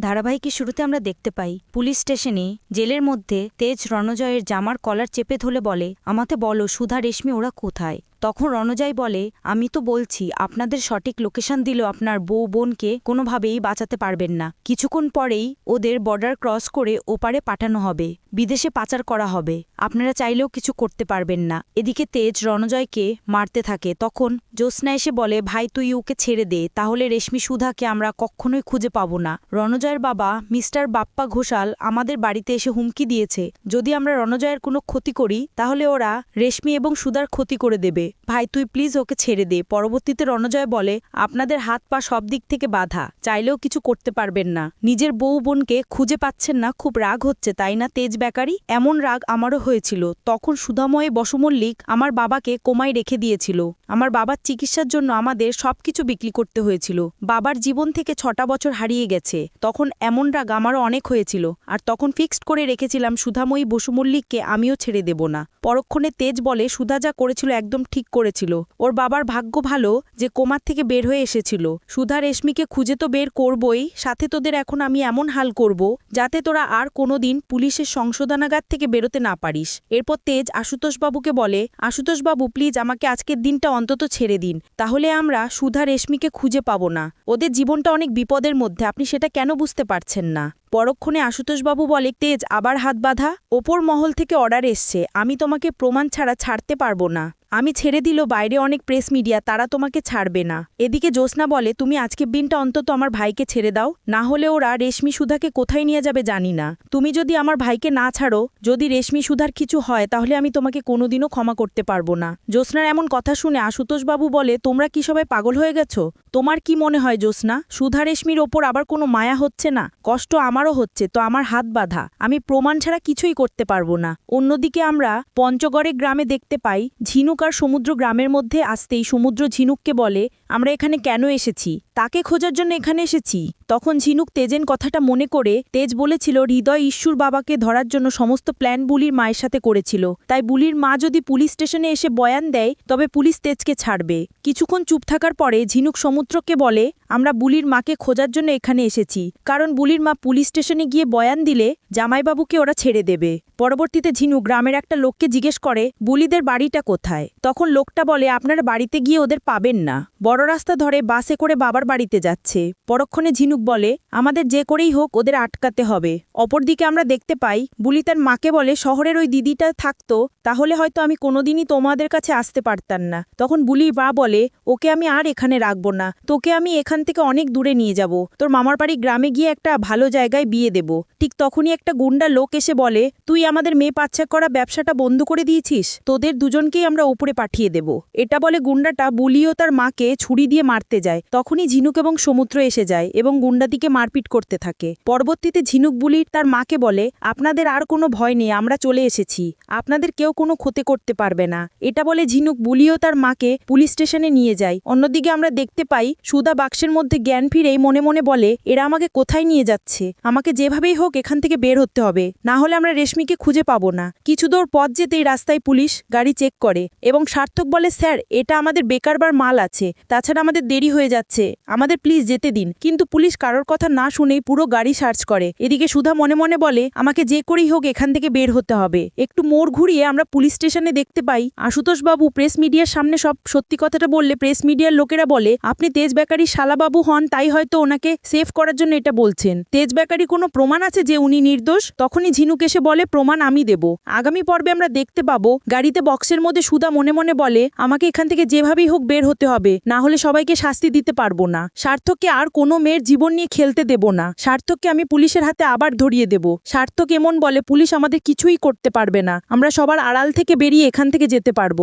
ধারাবাহিকের শুরুতে আমরা দেখতে পাই, পুলিশ স্টেশনে জেলের মধ্যে তেজ রণজয়ের জামার কলার চেপে ধরে বলে, আমাকে বলো, সুধা, রেশমি, ওরা কোথায়? তখন রণজয় বলে, আমি তো বলছি, আপনাদের সঠিক লোকেশন দিলেও আপনার বউ বোনকে কোনোভাবেই বাঁচাতে পারবেন না। কিছুক্ষণ পরেই ওদের বর্ডার ক্রস করে ওপারে পাঠানো হবে। বিদেশে পাচার করা হবে। আপনারা চাইলেও কিছু করতে পারবেন না। এদিকে তেজ রণজয়কে মারতে থাকে। তখন জ্যোৎস্না এসে বলে, ভাই, তুই ওকে ছেড়ে দে। তাহলে রেশমি সুধাকে আমরা কখনোই খুঁজে পাবো না। রণজয়ের বাবা মিস্টার বাপ্পা ঘোষাল আমাদের বাড়িতে এসে হুমকি দিয়েছে। যদি আমরা রণজয়ের কোনো ক্ষতি করি, তাহলে ওরা রেশমি এবং সুধার ক্ষতি করে দেবে। ভাই, তুই প্লিজ ওকে ছেড়ে দে। পরবর্তীতে রণজয় বলে, আপনাদের হাত পা সব দিক থেকে বাধা। চাইলেও কিছু করতে পারবেন না। নিজের বউ বোনকে খুঁজে পাচ্ছেন না। খুব রাগ হচ্ছে, তাই না, তেজ বেকারি? এমন রাগ আমারও হয়েছিল, তখন সুধাময়ে বসুমল্লিক আমার বাবাকে কোমায় রেখে দিয়েছিল। আমার বাবার চিকিৎসার জন্য আমাদের সবকিছু বিক্রি করতে হয়েছিল। বাবার জীবন থেকে ছটা বছর হারিয়ে গেছে। তখন এমন রাগ আমারও অনেক হয়েছিল। আর তখন ফিক্সড করে রেখেছিলাম সুধাময়ী বসুমল্লিককে আমিও ছেড়ে দেব না। পরক্ষণে তেজ বলে, সুধা যা করেছিল একদম ঠিক করেছিল। ওর বাবার ভাগ্য ভালো যে কোমার থেকে বের হয়ে এসেছিল। সুধা রেশমিকে খুঁজে তো বের করবই, সাথে তোদের এখন আমি এমন হাল করব, যাতে তোরা আর কোনোদিন পুলিশের সংশোধনাগার থেকে বেরোতে না পারিস। এরপর তেজ আশুতোষবাবুকে বলে, আশুতোষবাবু প্লিজ আমাকে আজকের দিনটা অন্তত ছেড়ে দিন। তাহলে আমরা সুধা রেশমিকে খুঁজে পাব না। ওদের জীবনটা অনেক বিপদের মধ্যে, আপনি সেটা কেন বুঝতে পারছেন না? পরক্ষণে আশুতোষবাবু বলে, তেজ, আবার হাত বাঁধা। ওপর মহল থেকে অর্ডার এসছে। আমি তোমাকে প্রমাণ ছাড়া ছাড়তে পারব না। আমি ছেড়ে দিল বাইরে অনেক প্রেস মিডিয়া, তারা তোমাকে ছাড়বে না। এদিকে জ্যোৎস্না বলে, তুমি আজকের দিনটা অন্তত আমার ভাইকে ছেড়ে দাও, না হলে ওরা রেশমি সুধাকে কোথায় নিয়ে যাবে জানি না। তুমি যদি আমার ভাইকে না ছাড়ো, যদি রেশমি সুধার কিছু হয়, তাহলে আমি তোমাকে কোনোদিনও ক্ষমা করতে পারব না। জ্যোৎস্নার এমন কথা শুনে আশুতোষবাবু বলে, তোমরা কি সবাই পাগল হয়ে গেছো? তোমার কি মনে হয় জ্যোৎস্না, সুধা রেশমির ওপর আবার কোনো মায়া হচ্ছে না? কষ্ট আমারও হচ্ছে, তো আমার হাত বাঁধা। আমি প্রমাণ ছাড়া কিছুই করতে পারব না। অন্যদিকে আমরা পঞ্চগড়ে গ্রামে দেখতে পাই ঝিনুক আর সমুদ্র গ্রামের মধ্যে আসতেই সমুদ্র ঝিনুককে বলে, আমরা এখানে কেন এসেছি? তাকে খোঁজার জন্য এখানে এসেছি? তখন ঝিনুক তেজেন কথাটা মনে করে তেজ বলেছিল, হৃদয় ঈশ্বর বাবাকে ধরার জন্য সমস্ত প্ল্যান বুলির মায়ের সাথে করেছিল। তাই বুলির মা যদি পুলিশ স্টেশনে এসে বয়ান দেয়, তবে পুলিশ তেজকে ছাড়বে কিছুক্ষণ চুপ থাকার পরে ঝিনুক সমুদ্রকে বলে, আমরা বুলির মাকে খোঁজার জন্য এখানে এসেছি। কারণ বুলির মা পুলিশ স্টেশনে গিয়ে বয়ান দিলে জামাইবাবুকে ওরা ছেড়ে দেবে পরবর্তীতে ঝিনু গ্রামের একটা লোককে জিজ্ঞেস করে, বুলিদের বাড়িটা কোথায় তখন লোকটা বলে, আপনারা বাড়িতে গিয়ে ওদের পাবেন না। বড় রাস্তা ধরে বাসে করে বাবার বাড়িতে যাচ্ছে পরক্ষণে ঝিনুক বলে, আমাদের যে করেই হোক ওদের আটকাতে হবে। অপরদিকে আমরা দেখতে পাই, বুলি তার মাকে বলে, শহরের ওই দিদিটা থাকতো, তাহলে হয়তো আমি কোনোদিনই তোমাদের কাছে আসতে পারতাম না। তখন বুলি বা বলে, ওকে আমি আর এখানে রাখব না। তোকে আমি এখান থেকে অনেক দূরে নিয়ে যাব। তোর মামার বাড়ি গ্রামে গিয়ে একটা ভালো জায়গায় বিয়ে দেব। ঠিক তখনই একটা গুন্ডা লোক এসে বলে, তুই আমাদের মেয়ে পাচ্ছা করা ব্যবসাটা বন্ধ করে দিয়েছিস? তোদের দুজনকেই আমরা উপরে পাঠিয়ে দেব। এটা বলে গুন্ডাটা বুলিও তার মাকে ছুরি দিয়ে মারতে যায়। তখনই ঝিনুক এবং সমুদ্র এসে যায় এবং গুন্ডাদিকে মারপিট করতে থাকে। পরবর্তীতে ঝিনুক বুলির তার মাকে বলে, আপনাদের আর কোনো ভয় নেই, আমরা চলে এসেছি। আপনাদের কেউ কোনো ক্ষতি করতে পারবে না। এটা বলে ঝিনুক বুলিও তার মাকে পুলিশ স্টেশনে নিয়ে যায়। অন্যদিকে আমরা দেখতে পাই, সুদা বাক্সের মধ্যে জ্ঞান ফিরেই মনে মনে বলে, এরা আমাকে কোথায় নিয়ে যাচ্ছে? আমাকে যেভাবেই হোক এখান থেকে বের হতে হবে। না হলে আমরা রেশমিকে খুঁজে পাবো না। কিছু দূর পথ যেতেই রাস্তায় পুলিশ গাড়ি চেক করে এবং সার্থক বলে, স্যার, এটা আমাদের বেকারবার মাল আছে। তাছাড়া আমাদের দেরি হয়ে যাচ্ছে। আমাদের প্লিজ যেতে দিন। কিন্তু পুলিশ কারোর কথা না শুনেই পুরো গাড়ি সার্চ করে। এদিকে সুধা মনে মনে বলে, আমাকে যে করেই হোক এখান থেকে বের হতে হবে। একটু মোড় ঘুরিয়ে আমরা পুলিশ স্টেশনে দেখতে পাই। আশুতোষ বাবু প্রেস মিডিয়ার সামনে সব সত্যি কথাটা বললে প্রেস মিডিয়ার লোকেরা বলে, আপনি তেজ বেকারি শালাবাবু হন, তাই হয়তো ওনাকে সেভ করার জন্য এটা বলছেন। তেজ বেকারি কোনো প্রমাণ আছে যে উনি নির্দোষ? তখনই ঝিনুক এসে বলে, প্রমাণ আমি দেব। আগামী পর্বে আমরা দেখতে পাবো। গাড়িতে বক্সের মধ্যে সুধা মনে মনে বলে, আমাকে এখান থেকে যেভাবেই হোক বের হতে হবে। না হলে সবাইকে শাস্তি দিতে পারব না। সার্থককে আর কোনো মেয়ের জীবন নিয়ে খেলতে দেব না। সার্থককে আমি পুলিশের হাতে আবার ধরিয়ে দেব। সার্থক এমন বলে পুলিশ আমাদের কিছুই করতে পারবে না। আমরা সবার আড়াল থেকে বেরিয়ে এখান থেকে যেতে পারব।